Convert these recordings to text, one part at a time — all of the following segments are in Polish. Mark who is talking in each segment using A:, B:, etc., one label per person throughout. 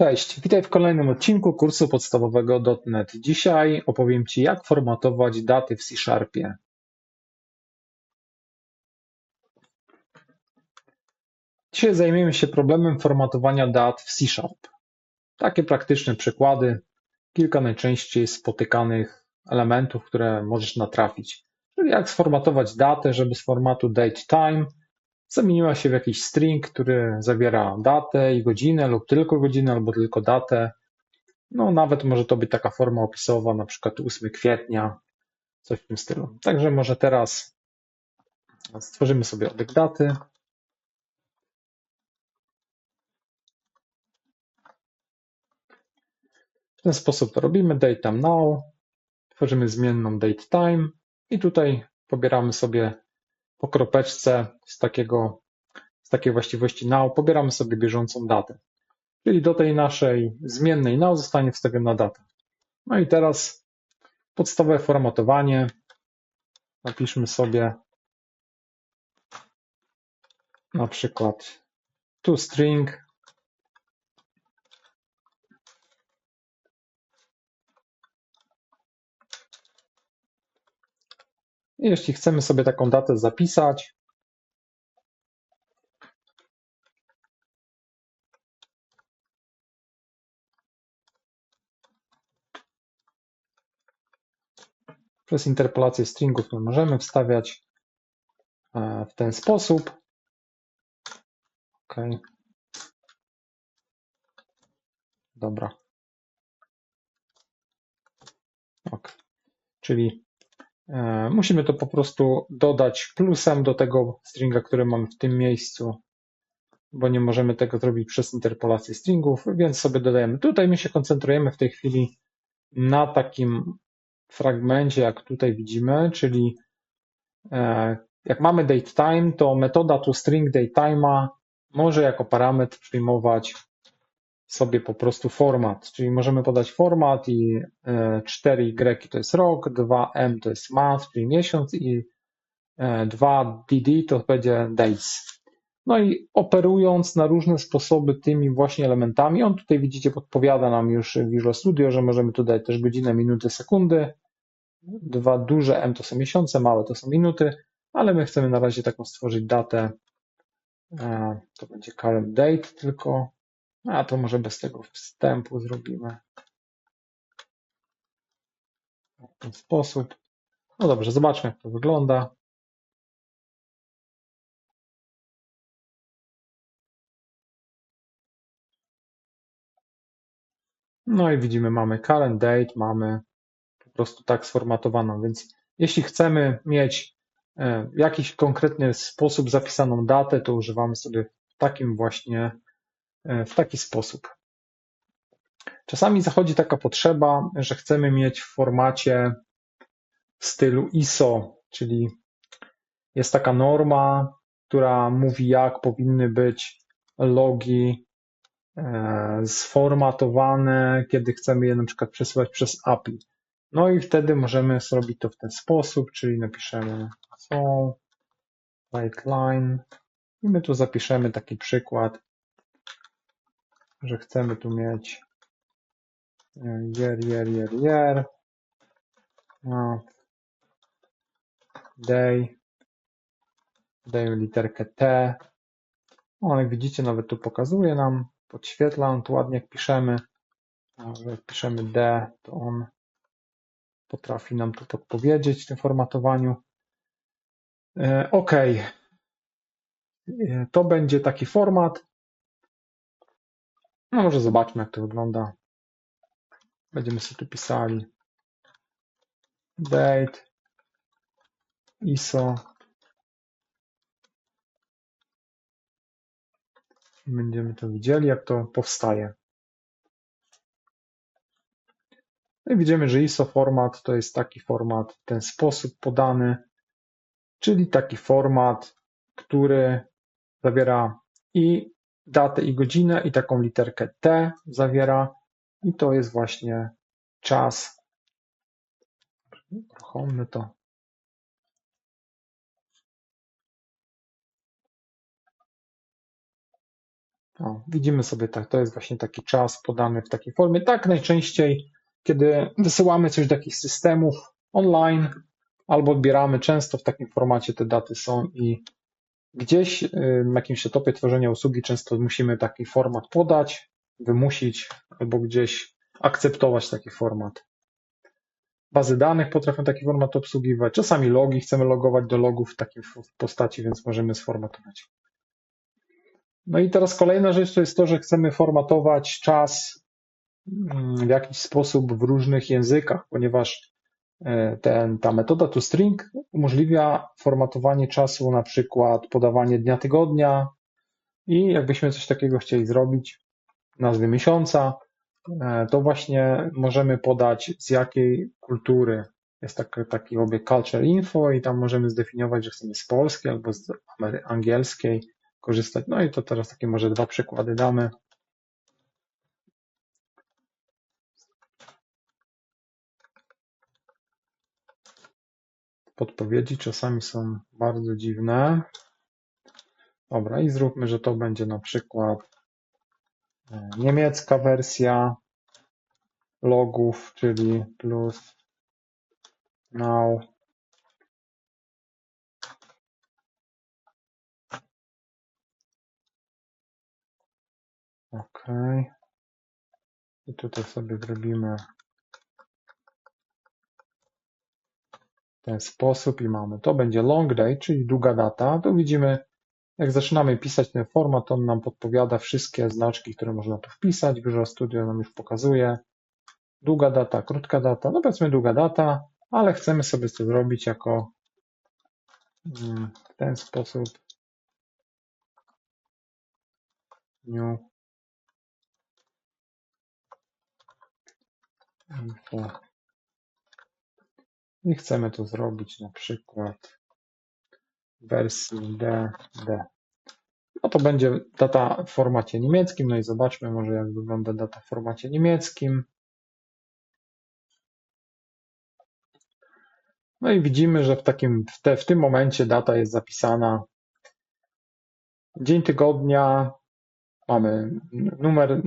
A: Cześć, witaj w kolejnym odcinku kursu podstawowego .NET. Dzisiaj opowiem Ci, jak formatować daty w C-Sharpie. Dzisiaj zajmiemy się problemem formatowania dat w C-Sharp. Takie praktyczne przykłady, kilka najczęściej spotykanych elementów, które możesz natrafić. Czyli jak sformatować datę, żeby z formatu date-time zamieniła się w jakiś string, który zawiera datę i godzinę, lub tylko godzinę, albo tylko datę. No, nawet może to być taka forma opisowa, na przykład 8 kwietnia, coś w tym stylu. Także może teraz stworzymy sobie obiekt daty. W ten sposób to robimy, date now, tworzymy zmienną date time i tutaj pobieramy sobie po kropeczce z, takiego, z takiej właściwości now pobieramy sobie bieżącą datę. Czyli do tej naszej zmiennej now zostanie wstawiona data. No i teraz podstawowe formatowanie. Napiszmy sobie na przykład toString jeśli chcemy sobie taką datę zapisać, przez interpolację stringów możemy wstawiać e, w ten sposób. OK. Dobra. OK. Czyli musimy to po prostu dodać plusem do tego stringa, który mamy w tym miejscu, bo nie możemy tego zrobić przez interpolację stringów, więc sobie dodajemy. Tutaj my się koncentrujemy w tej chwili na takim fragmencie, jak tutaj widzimy, czyli e, jak mamy datetime, to metoda toString datetime'a może jako parametr przyjmować sobie po prostu format, czyli możemy podać format i 4Y e, to jest rok, 2M to jest month, czyli miesiąc i 2DD e, to będzie days. No i operując na różne sposoby tymi właśnie elementami, on tutaj widzicie podpowiada nam już Visual Studio, że możemy tu dać też godzinę, minuty, sekundy. Dwa duże M to są miesiące, małe to są minuty, ale my chcemy na razie taką stworzyć datę. E, to będzie current date tylko. A to może bez tego wstępu zrobimy. W ten sposób. No dobrze, zobaczmy jak to wygląda. No i widzimy, mamy current date, mamy po prostu tak sformatowaną, więc jeśli chcemy mieć e, jakiś konkretny sposób zapisaną datę, to używamy sobie w takim właśnie w taki sposób. Czasami zachodzi taka potrzeba, że chcemy mieć w formacie w stylu ISO, czyli jest taka norma, która mówi, jak powinny być logi e, sformatowane, kiedy chcemy je na przykład przesyłać przez API. No i wtedy możemy zrobić to w ten sposób, czyli napiszemy so, white line i my tu zapiszemy taki przykład że chcemy tu mieć year, year, year, year, day, daję literkę T. O, jak widzicie, nawet tu pokazuje nam, podświetla on tu ładnie, jak piszemy. Jak piszemy D, to on potrafi nam tu podpowiedzieć w tym formatowaniu. E, OK. E, to będzie taki format. No może zobaczmy, jak to wygląda. Będziemy sobie tu pisali date, ISO. Będziemy to widzieli, jak to powstaje. No i widzimy, że ISO format to jest taki format ten sposób podany, czyli taki format, który zawiera i datę i godzinę i taką literkę T zawiera i to jest właśnie czas. Uruchommy to. O, widzimy sobie tak, to jest właśnie taki czas podany w takiej formie. Tak najczęściej, kiedy wysyłamy coś do jakichś systemów online albo odbieramy, często w takim formacie te daty są i gdzieś y, w jakimś etapie tworzenia usługi często musimy taki format podać, wymusić albo gdzieś akceptować taki format. Bazy danych potrafią taki format obsługiwać. Czasami logi chcemy logować do logów w takiej postaci, więc możemy sformatować. No i teraz kolejna rzecz to jest to, że chcemy formatować czas mm, w jakiś sposób w różnych językach, ponieważ ten, ta metoda toString umożliwia formatowanie czasu, na przykład podawanie dnia tygodnia i jakbyśmy coś takiego chcieli zrobić, nazwy miesiąca, e, to właśnie możemy podać z jakiej kultury jest taki, taki obiekt Culture Info i tam możemy zdefiniować, że chcemy z polskiej albo z angielskiej korzystać. No i to teraz takie może dwa przykłady damy. Podpowiedzi czasami są bardzo dziwne. Dobra, i zróbmy, że to będzie na przykład e, niemiecka wersja logów, czyli plus now OK. I tutaj sobie zrobimy ten sposób i mamy. To będzie long day, czyli długa data. Tu widzimy, jak zaczynamy pisać ten format, on nam podpowiada wszystkie znaczki, które można tu wpisać. Visual Studio nam już pokazuje. Długa data, krótka data. No powiedzmy długa data, ale chcemy sobie to zrobić jako mm, w ten sposób. New info. I chcemy to zrobić na przykład w wersji DD. No to będzie data w formacie niemieckim. No i zobaczmy może jak wygląda data w formacie niemieckim. No i widzimy, że w, takim, w, te, w tym momencie data jest zapisana dzień tygodnia, mamy numer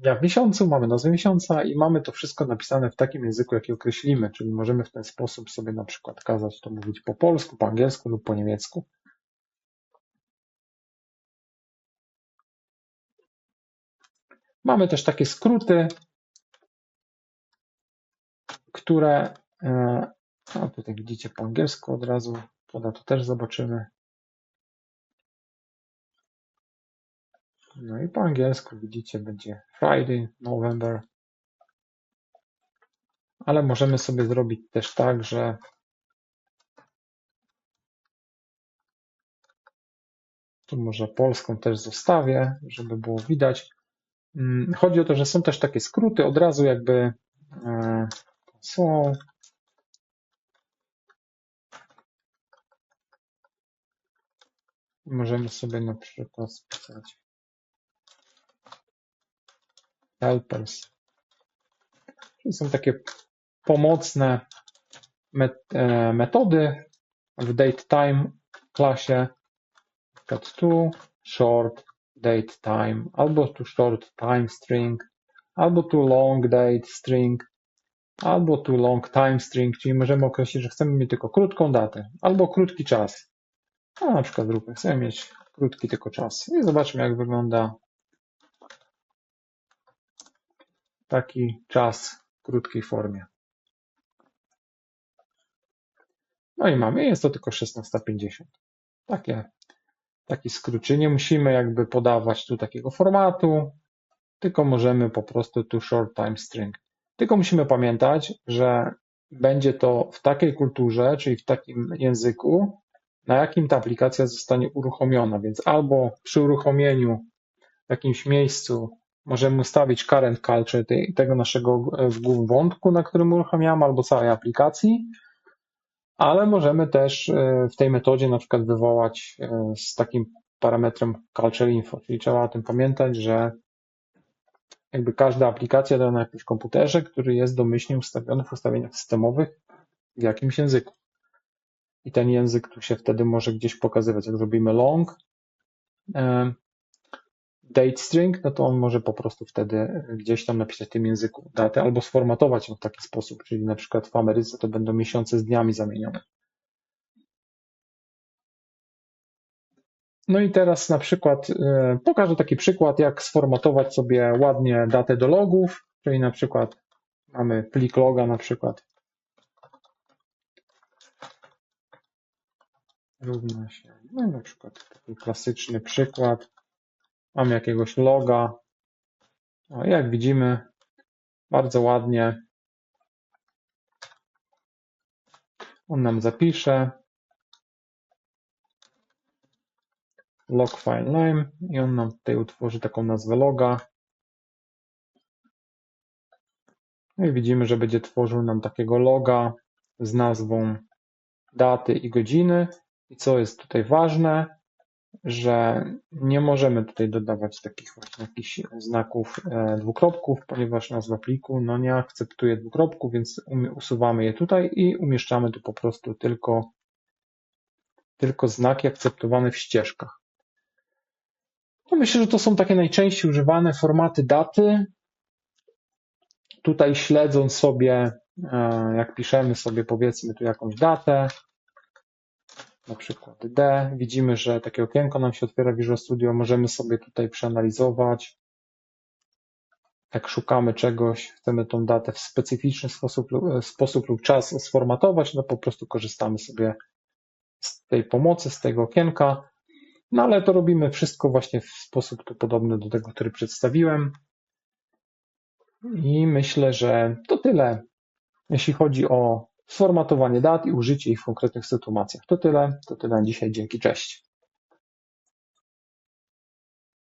A: dnia w miesiącu, mamy nazwę miesiąca i mamy to wszystko napisane w takim języku, jaki określimy, czyli możemy w ten sposób sobie na przykład kazać to mówić po polsku, po angielsku lub po niemiecku. Mamy też takie skróty, które, e, a tutaj widzicie po angielsku od razu, poda to też zobaczymy. No i po angielsku widzicie będzie Friday, November. Ale możemy sobie zrobić też tak, że tu może polską też zostawię, żeby było widać. Mm, chodzi o to, że są też takie skróty, od razu jakby e, są. Możemy sobie na przykład spisać helpers. Czyli są takie pomocne e, metody w datetime klasie cut to short date time albo to short time string albo to long date string albo to long time string, czyli możemy określić, że chcemy mieć tylko krótką datę albo krótki czas. A na przykład zróbmy, chcemy mieć krótki tylko czas. I zobaczmy jak wygląda taki czas w krótkiej formie. No i mamy, jest to tylko 16.50. Takie, taki skrót, nie musimy jakby podawać tu takiego formatu, tylko możemy po prostu tu short time string. Tylko musimy pamiętać, że będzie to w takiej kulturze, czyli w takim języku, na jakim ta aplikacja zostanie uruchomiona, więc albo przy uruchomieniu w jakimś miejscu Możemy ustawić current culture tej, tego naszego wątku, na którym uruchamiamy, albo całej aplikacji, ale możemy też e, w tej metodzie na przykład wywołać e, z takim parametrem culture info, czyli trzeba o tym pamiętać, że jakby każda aplikacja da na jakimś komputerze, który jest domyślnie ustawiony w ustawieniach systemowych w jakimś języku. I ten język tu się wtedy może gdzieś pokazywać. Jak zrobimy long, e, date string, no to on może po prostu wtedy gdzieś tam napisać w tym języku datę albo sformatować ją w taki sposób, czyli na przykład w Ameryce to będą miesiące z dniami zamienione. No i teraz na przykład e, pokażę taki przykład, jak sformatować sobie ładnie datę do logów, czyli na przykład mamy plik loga na przykład równa się, no na przykład taki klasyczny przykład, mamy jakiegoś loga, o, jak widzimy bardzo ładnie on nam zapisze log file name i on nam tutaj utworzy taką nazwę loga. No i widzimy, że będzie tworzył nam takiego loga z nazwą daty i godziny. I co jest tutaj ważne, że nie możemy tutaj dodawać takich właśnie jakichś znaków e, dwukropków, ponieważ nazwa pliku no nie akceptuje dwukropków, więc usuwamy je tutaj i umieszczamy tu po prostu tylko, tylko znaki akceptowane w ścieżkach. No myślę, że to są takie najczęściej używane formaty daty. Tutaj śledząc sobie, e, jak piszemy sobie powiedzmy tu jakąś datę, na przykład D, widzimy, że takie okienko nam się otwiera w Visual Studio, możemy sobie tutaj przeanalizować. Jak szukamy czegoś, chcemy tą datę w specyficzny sposób, sposób lub czas sformatować, no po prostu korzystamy sobie z tej pomocy, z tego okienka. No ale to robimy wszystko właśnie w sposób tu podobny do tego, który przedstawiłem. I myślę, że to tyle, jeśli chodzi o sformatowanie dat i użycie ich w konkretnych sytuacjach. To tyle, to tyle na dzisiaj. Dzięki, cześć.